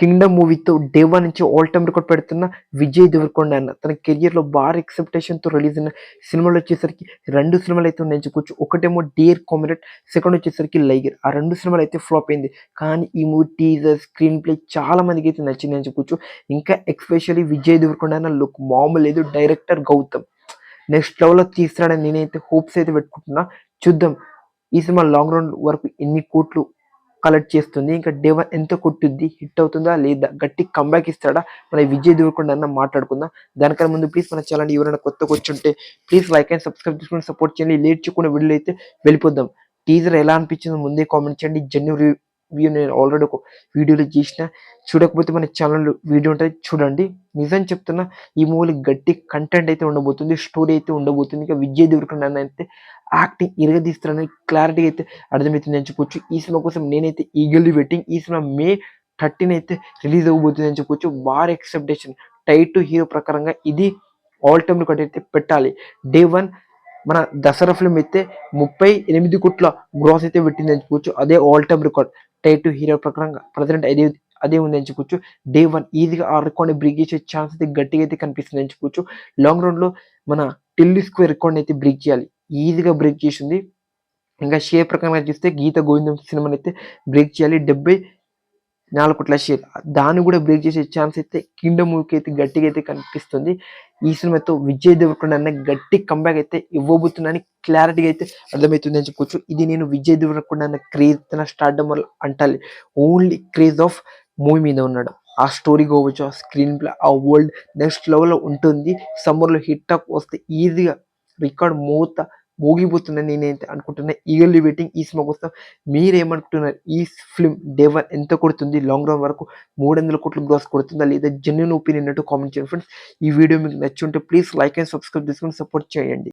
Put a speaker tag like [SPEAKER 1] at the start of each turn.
[SPEAKER 1] Kingdom మూవీతో day one నుంచి all time record పెడుతున్న విజయ్ దేవరకొండ అన్న. తన కెరియర్లో భారీ ఎక్సెప్టేషన్తో రిలీజ్ అయిన సినిమాలు వచ్చేసరికి రెండు సినిమాలు అయితే ఉన్నాయి ఒకటేమో డియర్ కామ్రేడ్ సెకండ్ వచ్చేసరికి లైగర్ ఆ రెండు సినిమాలు అయితే ఫ్లాప్ అయింది. కానీ ఈ మూవీ టీజర్ స్క్రీన్ ప్లే చాలా మందికి అయితే నచ్చింది అని చెప్పుకోవచ్చు. ఇంకా ఎక్స్పెషల్లీ విజయ్ దేవరకొండ అన్న లుక్ మామూలు లేదు డైరెక్టర్ గౌతమ్. నెక్స్ట్ లెవెల్లో తీసుకురాడని నేనైతే హోప్స్ అయితే పెట్టుకుంటున్నా. చూద్దాం. ఈ సినిమా లాంగ్ రన్ వరకు ఎన్ని కోట్లు కలెక్ట్ చేస్తుంది. ఇంకా డే వన్ ఎంత కొట్టుద్ది? హిట్ అవుతుందా? లేదా? గట్టి కంబ్యాక్ ఇస్తాడా? మన విజయ్ దేవరకొండ అన్న మాట్లాడుకుందాం. దానికన్నా ముందు ప్లీజ్ మన ఛానల్ ఎవరైనా కొత్తగా వచ్చుంటే ప్లీజ్ లైక్ అండ్ సబ్స్క్రైబ్ చేసుకుని సపోర్ట్ చేయండి. లేట్ చేయకుండా వీడియో అయితే వెళ్ళిపోద్దాం టీజర్ ఎలా అనిపించిందో ముందే కామెంట్ చేయండి. జెన్యున్ వీడియో నేను ఆల్రెడీ ఒక వీడియోలో చేసిన చూడకపోతే మన ఛానల్లో వీడియో ఉంటుంది చూడండి. నిజం చెప్తున్నా ఈ మూవీలో గట్టి కంటెంట్ అయితే ఉండబోతుంది స్టోరీ అయితే ఉండబోతుంది. ఇంకా విజయ్ దేవరకొండ అయితే యాక్టింగ్ ఇరగదీస్తారని క్లారిటీ అయితే అర్థమవుతుంది అని చెప్పొచ్చు. ఈ సినిమా కోసం నేనైతే ఈగల్లీ వెయిటింగ్ ఈ సినిమా మే థర్టీన్ అయితే రిలీజ్ అవ్వబోతుంది అని చెప్పొచ్చు. War expectation tier two hero ప్రకారంగా ఇది ఆల్ టైమ్ రికార్డ్ అయితే పెట్టాలి. డే వన్ మన దసరా ఫిల్మ్ అయితే ముప్పై ఎనిమిది కోట్ల గ్రాస్ అయితే పెట్టింది అని చెప్పొచ్చు. అదే all time record tier two hero ప్రకారంగా ప్రజెంట్ అదే అదే ఉంది ఎంచుకోవచ్చు డే వన్ ఈజీగా ఆ రికార్డ్ బ్రేక్ చేసే ఛాన్స్ అయితే గట్టిగా అయితే కనిపిస్తుంది ఎంచుకోవచ్చు లాంగ్ రౌండ్లో లో మన టిల్లీ స్క్వేర్ రికార్డ్ అయితే బ్రేక్ చేయాలి. ఈజీగా బ్రేక్ చేసింది. ఇంకా షేర్ ప్రకారంగా చూస్తే గీత గోవిందం సినిమాని అయితే బ్రేక్ చేయాలి. డెబ్బై నాలుగు కోట్ల షేర్ దాన్ని కూడా బ్రేక్ చేసే ఛాన్స్ అయితే కింగ్డమ్ మూవీకి అయితే గట్టిగా అయితే కనిపిస్తుంది. ఈ సినిమాతో విజయ్ దేవరకొండ అన్న గట్టి కంబ్యాక్ అయితే ఇవ్వబోతుందని క్లారిటీగా అయితే అర్థమవుతుంది అని చెప్పుకోవచ్చు ఇది నేను విజయ్ దేవరకొండ అన్న క్రేజ్ తన స్టార్డమ్ వల్ల అంటాలి. ఓన్లీ క్రేజ్ ఆఫ్ మూవీ మీద ఉన్నాడు. ఆ స్టోరీ కావచ్చు ఆ స్క్రీన్ ప్లే ఆ వరల్డ్ నెక్స్ట్ లెవెల్లో ఉంటుంది. సమ్మర్లో హిట్ అప్ వస్తే ఈజీగా రికార్డ్ మూత మోగిపోతుందని నేనైతే అనుకుంటున్నా. ఈగల్లీ వెయిటింగ్ ఈ సినిమా కోసం మీరేమనుకుంటున్నారు? ఈ ఫిల్మ్ డే వన్ ఎంత కొడుతుంది? లాంగ్ రన్ వరకు మూడు వందల కోట్ల గ్రాస్ కొడుతుందా? లేదా జెన్యున్ ఒపీనియన్ అంటూ కామెంట్ చేయండి ఫ్రెండ్స్ ఈ వీడియో మీకు నచ్చి ఉంటే ప్లీజ్ లైక్ అండ్ సబ్స్క్రైబ్ చేసుకుని సపోర్ట్ చేయండి.